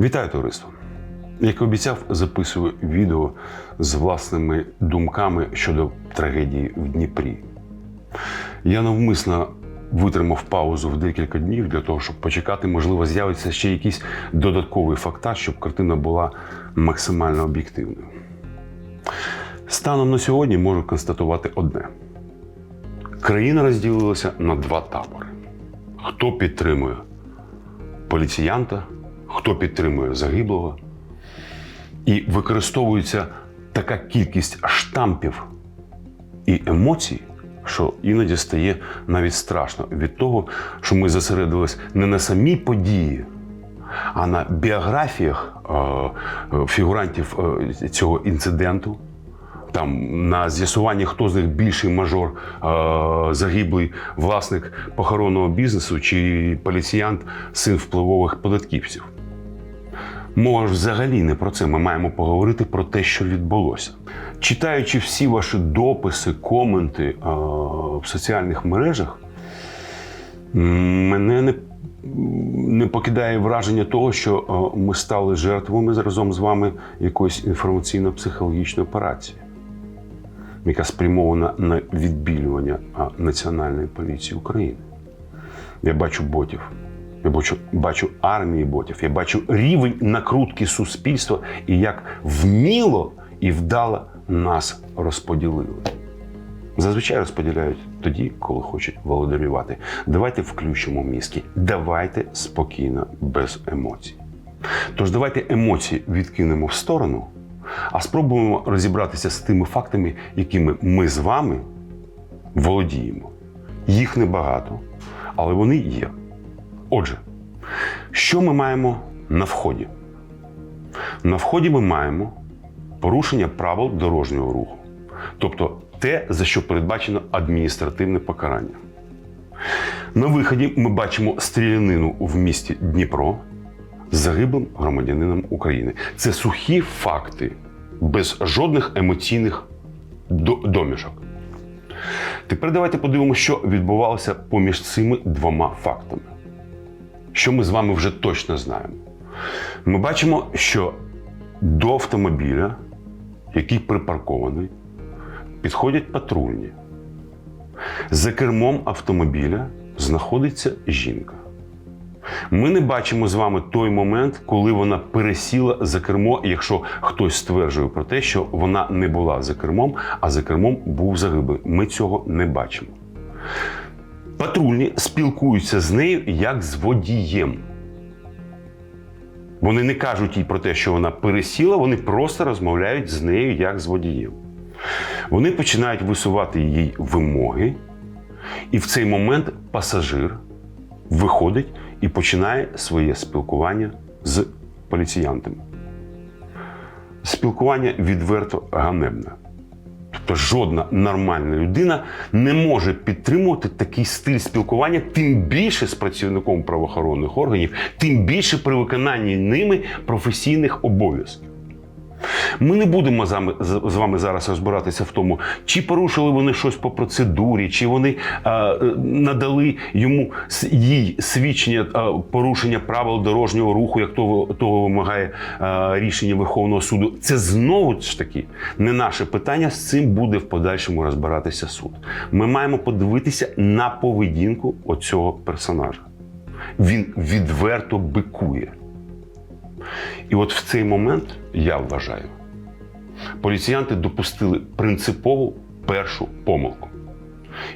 Вітаю товариство! Як і обіцяв, записую відео з власними думками щодо трагедії в Дніпрі. Я навмисно витримав паузу в декілька днів для того, щоб почекати, можливо, з'явиться ще якийсь додатковий фактаж, щоб картина була максимально об'єктивною. Станом на сьогодні можу констатувати одне: країна розділилася на два табори. Хто підтримує поліціянта, хто підтримує загиблого. І використовується така кількість штампів і емоцій, що іноді стає навіть страшно від того, що ми зосередились не на самій події, а на біографіях е, е, фігурантів е, цього інциденту. Там на з'ясуванні, хто з них більший мажор, загиблий власник похоронного бізнесу чи поліціянт, син впливових податківців. Мова ж взагалі не про це. Ми маємо поговорити про те, що відбулося. Читаючи всі ваші дописи, коменти е, в соціальних мережах, мене не, не покидає враження того, що е, ми стали жертвами разом з вами якоїсь інформаційно-психологічної операції, яка спрямована на відбілювання Національної поліції України. Я бачу ботів. Я бачу, бачу армії ботів, я бачу рівень накрутки суспільства і як вміло і вдало нас розподілили. Зазвичай розподіляють тоді, коли хочуть володарювати. Давайте включимо мізки, давайте спокійно, без емоцій. Тож давайте емоції відкинемо в сторону, а спробуємо розібратися з тими фактами, якими ми з вами володіємо. Їх небагато, але вони є. Отже, що ми маємо на вході? На вході ми маємо порушення правил дорожнього руху, тобто те, за що передбачено адміністративне покарання. На виході ми бачимо стрілянину в місті Дніпро з загиблим громадянином України. Це сухі факти, без жодних емоційних домішок. Тепер давайте подивимося, що відбувалося поміж цими двома фактами. Що ми з вами вже точно знаємо? Ми бачимо, що до автомобіля, який припаркований, підходять патрульні. За кермом автомобіля знаходиться жінка. Ми не бачимо з вами той момент, коли вона пересіла за кермо, якщо хтось стверджує про те, що вона не була за кермом, а за кермом був загиблий. Ми цього не бачимо. Патрульні спілкуються з нею як з водієм. Вони не кажуть їй про те, що вона пересіла, вони просто розмовляють з нею як з водієм. Вони починають висувати їй вимоги, і в цей момент пасажир виходить і починає своє спілкування з поліціянтами. Спілкування відверто ганебне. Тобто жодна нормальна людина не може підтримувати такий стиль спілкування, тим більше з працівником правоохоронних органів, тим більше при виконанні ними професійних обов'язків. Ми не будемо з вами, зараз розбиратися в тому, чи порушили вони щось по процедурі, чи вони е, е, надали йому їй свідчення е, порушення правил дорожнього руху, як того, того вимагає е, рішення Верховного суду. Це знову ж таки не наше питання. З цим буде в подальшому розбиратися суд. Ми маємо подивитися на поведінку оцього персонажа. Він відверто бикує. І от в цей момент я вважаю, поліціянти допустили принципову першу помилку.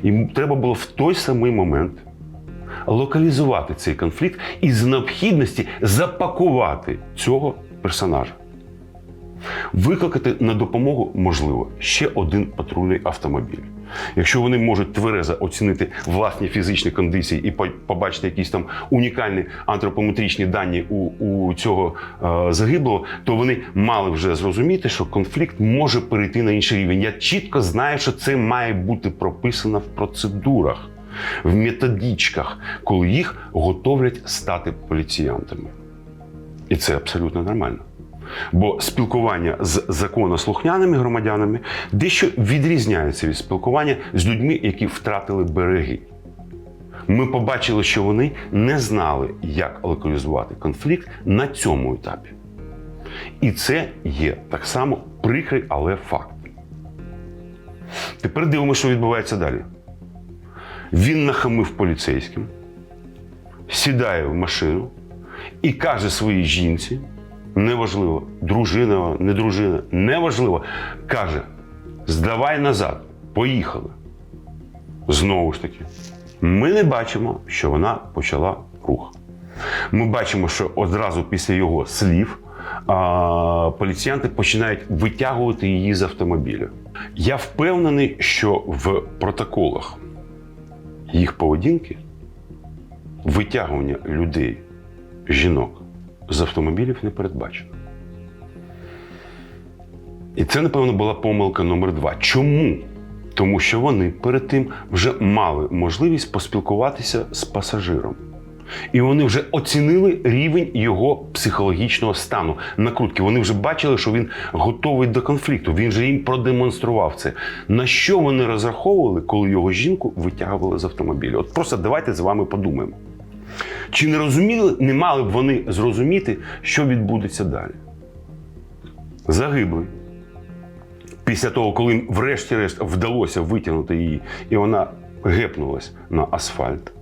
Їм треба було в той самий момент локалізувати цей конфлікт і з необхідності запакувати цього персонажа. Викликати на допомогу можливо ще один патрульний автомобіль. Якщо вони можуть тверезо оцінити власні фізичні кондиції і побачити якісь там унікальні антропометричні дані у, у цього е, загиблого, то вони мали вже зрозуміти, що конфлікт може перейти на інший рівень. Я чітко знаю, що це має бути прописано в процедурах, в методичках, коли їх готовлять стати поліціянтами. І це абсолютно нормально. Бо спілкування з законослухняними громадянами дещо відрізняється від спілкування з людьми, які втратили береги. Ми побачили, що вони не знали, як локалізувати конфлікт на цьому етапі. І це є так само прикрий, але факт. Тепер дивимося, що відбувається далі. Він нахамив поліцейським, сідає в машину і каже своїй жінці, неважливо, дружина, не дружина, неважливо, каже: здавай назад, поїхали. Знову ж таки, ми не бачимо, що вона почала рух. Ми бачимо, що одразу після його слів а, поліціянти починають витягувати її з автомобіля. Я впевнений, що в протоколах їх поведінки витягування людей, жінок з автомобілів не передбачено. І це, напевно, була помилка номер два. Чому? Тому що вони перед тим вже мали можливість поспілкуватися з пасажиром. І вони вже оцінили рівень його психологічного стану накрутки. Вони вже бачили, що він готовий до конфлікту. Він же їм продемонстрував це. На що вони розраховували, коли його жінку витягували з автомобіля? От просто давайте з вами подумаємо. Чи не розуміли, не мали б вони зрозуміти, що відбудеться далі? Загиблий. Після того, коли врешті-решт вдалося витягнути її, і вона гепнулась на асфальт,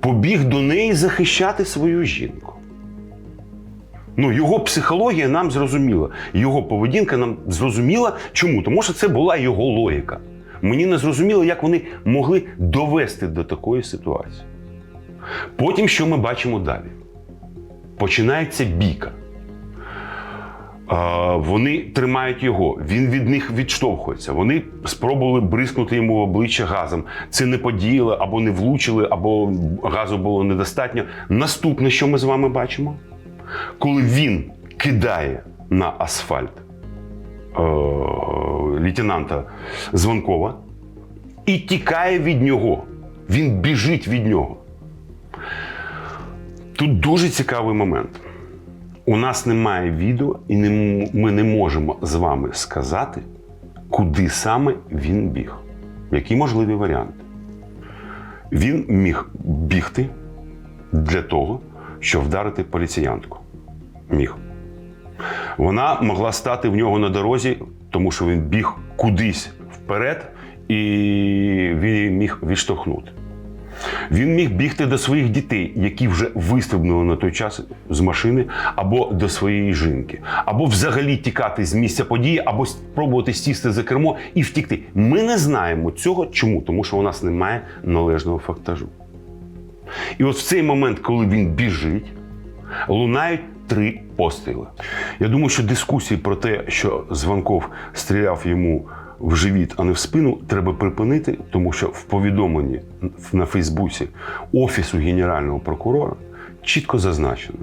побіг до неї захищати свою жінку. Ну, його психологія нам зрозуміла, його поведінка нам зрозуміла. Чому? Тому що це була його логіка. Мені не зрозуміло, як вони могли довести до такої ситуації. Потім, що ми бачимо далі? Починається бійка. Вони тримають його, він від них відштовхується. Вони спробували бризкнути йому в обличчя газом. Це не подіяло, або не влучили, або газу було недостатньо. Наступне, що ми з вами бачимо, коли він кидає на асфальт е, лейтенанта Звонкова і тікає від нього. Він біжить від нього. Тут дуже цікавий момент. У нас немає відео, і не, ми не можемо з вами сказати, куди саме він біг. Які можливі варіанти. Він міг бігти для того, щоб вдарити поліціянтку. Міг. Вона могла стати в нього на дорозі, тому що він біг кудись вперед, і він міг відштовхнути. Він міг бігти до своїх дітей, які вже вистрибнули на той час з машини, або до своєї жінки, або взагалі тікати з місця події, або спробувати сісти за кермо і втікти. Ми не знаємо цього. Чому? Тому що у нас немає належного фактажу. І от в цей момент, коли він біжить, лунають три постріли. Я думаю, що дискусії про те, що Званков стріляв йому в живіт, а не в спину, треба припинити, тому що в повідомленні на Фейсбуці Офісу Генерального прокурора чітко зазначено: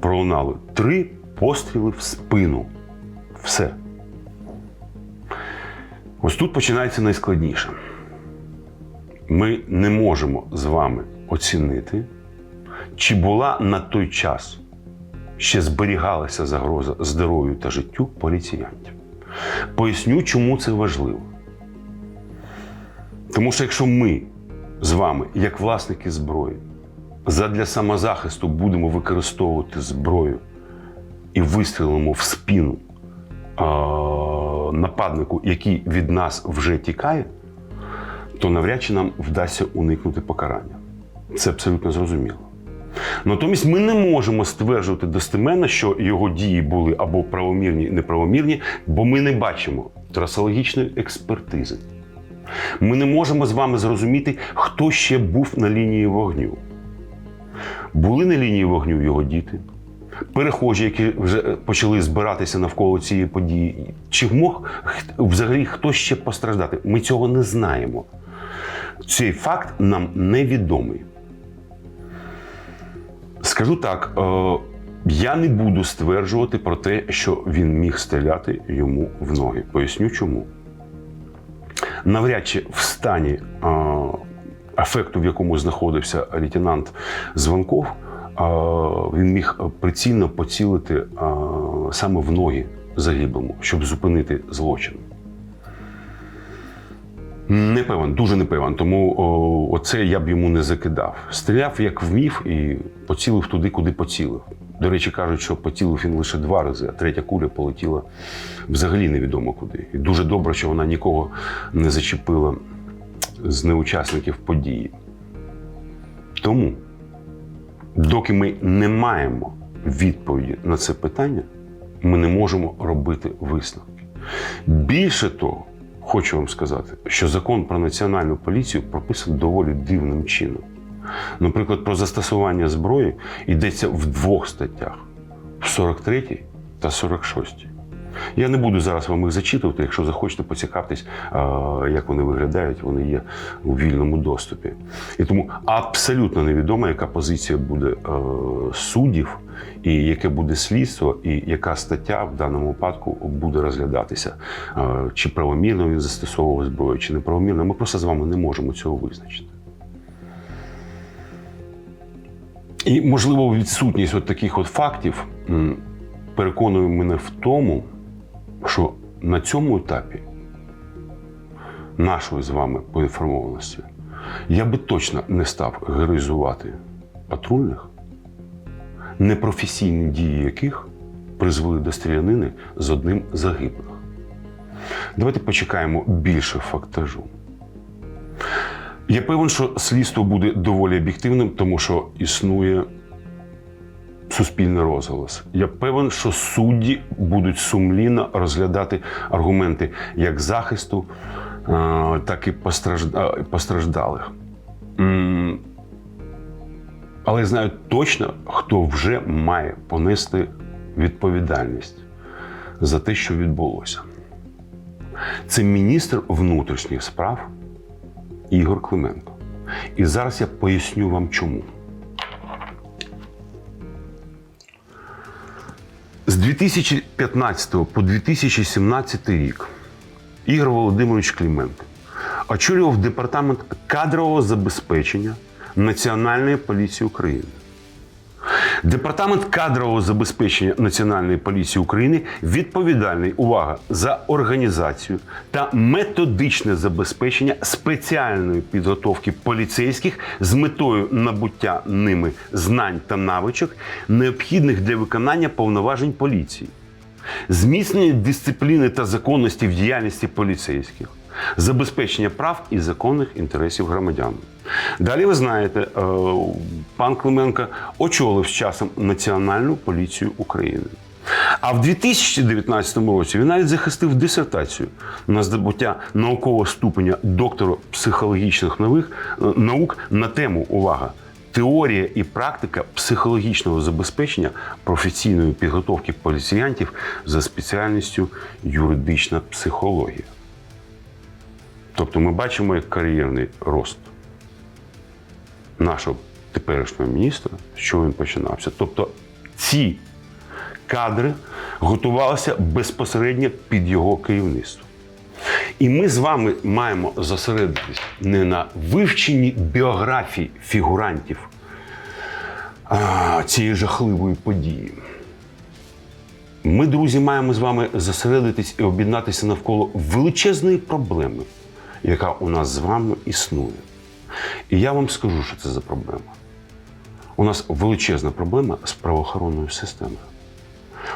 пролунали три постріли в спину. Все. Ось тут починається найскладніше. Ми не можемо з вами оцінити, чи була на той час ще зберігалася загроза здоров'ю та життю поліціянтів. Поясню, чому це важливо. Тому що якщо ми з вами, як власники зброї, задля самозахисту будемо використовувати зброю і вистрілимо в спину а, нападнику, який від нас вже тікає, то навряд чи нам вдасться уникнути покарання. Це абсолютно зрозуміло. Натомість ми не можемо стверджувати достеменно, що його дії були або правомірні, неправомірні, бо ми не бачимо трасологічної експертизи. Ми не можемо з вами зрозуміти, хто ще був на лінії вогню. Були на лінії вогню його діти, перехожі, які вже почали збиратися навколо цієї події. Чи мог взагалі хтось ще постраждати? Ми цього не знаємо. Цей факт нам невідомий. Скажу так, е, я не буду стверджувати про те, що він міг стріляти йому в ноги. Поясню чому. Навряд чи в стані е, ефекту, в якому знаходився лейтенант Звонков, е, він міг прицільно поцілити саме в ноги загиблому, щоб зупинити злочин. Не певен, дуже не певен. Тому о, оце я б йому не закидав. Стріляв як вмів і поцілив туди, куди поцілив. До речі, кажуть, що поцілив він лише два рази, а третя куля полетіла взагалі невідомо куди. І дуже добре, що вона нікого не зачепила з неучасників події. Тому, доки ми не маємо відповіді на це питання, ми не можемо робити висновки. Більше того, хочу вам сказати, що закон про національну поліцію прописан доволі дивним чином. Наприклад, про застосування зброї йдеться в двох статтях: в 43 та 46. Я не буду зараз вам їх зачитувати, якщо захочете поцікавитись, як вони виглядають, вони є у вільному доступі. І тому абсолютно невідомо, яка позиція буде е, суддів, і яке буде слідство, і яка стаття в даному випадку буде розглядатися. Е, Чи правомірно він застосовував зброю, чи неправомірно. Ми просто з вами не можемо цього визначити. І, можливо, відсутність от таких от фактів переконує мене в тому, що на цьому етапі нашої з вами поінформованості я би точно не став героїзувати патрульних, непрофесійні дії яких призвели до стрілянини з одним загиблих. Давайте почекаємо більше фактажу. Я певен, що слідство буде доволі об'єктивним, тому що існує суспільний розголос. Я певен, що судді будуть сумлінно розглядати аргументи як захисту, е, так і постраждалих. Але знаю точно, хто вже має понести відповідальність за те, що відбулося. Це міністр внутрішніх справ Ігор Клименко. І зараз я поясню вам чому. 2015 по 2017 рік Ігор Володимирович Клименко очолював департамент кадрового забезпечення Національної поліції України. Департамент кадрового забезпечення Національної поліції України відповідальний увага за організацію та методичне забезпечення спеціальної підготовки поліцейських з метою набуття ними знань та навичок, необхідних для виконання повноважень поліції, зміцнення дисципліни та законності в діяльності поліцейських, забезпечення прав і законних інтересів громадян. Далі ви знаєте, е, пан Клименко очолив з часом Національну поліцію України. А в 2019 році він навіть захистив дисертацію на здобуття наукового ступеня доктора психологічних нових е, наук на тему увага. Теорія і практика психологічного забезпечення професійної підготовки поліціянтів за спеціальністю юридична психологія. Тобто ми бачимо як кар'єрний рост нашого теперішнього міністра, з чого він починався. Тобто ці кадри готувалися безпосередньо під його керівництво. І ми з вами маємо зосередитись не на вивченні біографій фігурантів а, цієї жахливої події. Ми, друзі, маємо з вами зосередитись і об'єднатися навколо величезної проблеми, яка у нас з вами існує. І я вам скажу, що це за проблема. У нас величезна проблема з правоохоронною системою.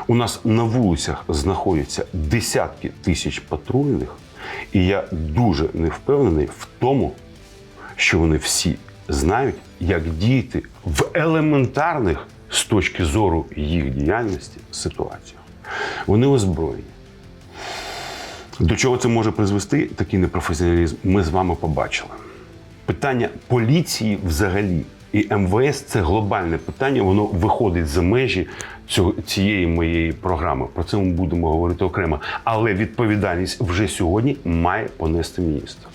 У нас на вулицях знаходяться десятки тисяч патрульних, і я дуже не впевнений в тому, що вони всі знають, як діяти в елементарних з точки зору їх діяльності ситуаціях. Вони озброєні. До чого це може призвести, такий непрофесіоналізм, ми з вами побачили. Питання поліції взагалі і МВС це глобальне питання, воно виходить за межі цього, цієї моєї програми. Про це ми будемо говорити окремо. Але відповідальність вже сьогодні має понести міністр.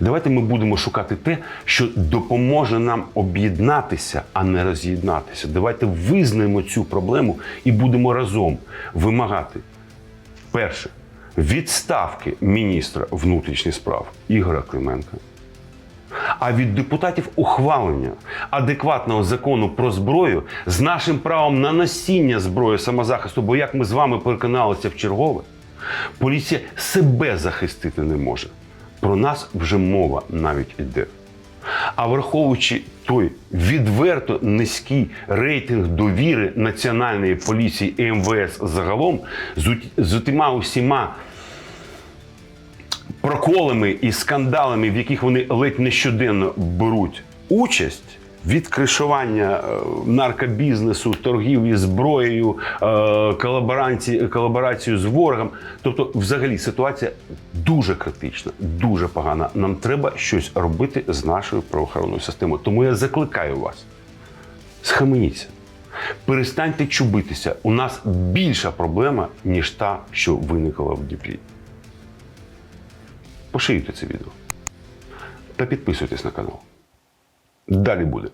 Давайте ми будемо шукати те, що допоможе нам об'єднатися, а не роз'єднатися. Давайте визнаємо цю проблему і будемо разом вимагати перше відставки міністра внутрішніх справ Ігоря Клименка. А від депутатів ухвалення адекватного закону про зброю з нашим правом на носіння зброї самозахисту, бо як ми з вами переконалися в чергове, поліція себе захистити не може. Про нас вже мова навіть іде. А враховуючи той відверто низький рейтинг довіри Національної поліції і МВС загалом з, з утима усіма проколами і скандалами, в яких вони ледь не щоденно беруть участь. Від кришування е, наркобізнесу, торгівлі зброєю, е, колаборацію з ворогом. Тобто, взагалі, ситуація дуже критична, дуже погана. Нам треба щось робити з нашою правоохоронною системою. Тому я закликаю вас: схаменіться, перестаньте чубитися. У нас більша проблема, ніж та, що виникла в Дніпрі. Поширюйте це відео та підписуйтесь на канал. Далі буде.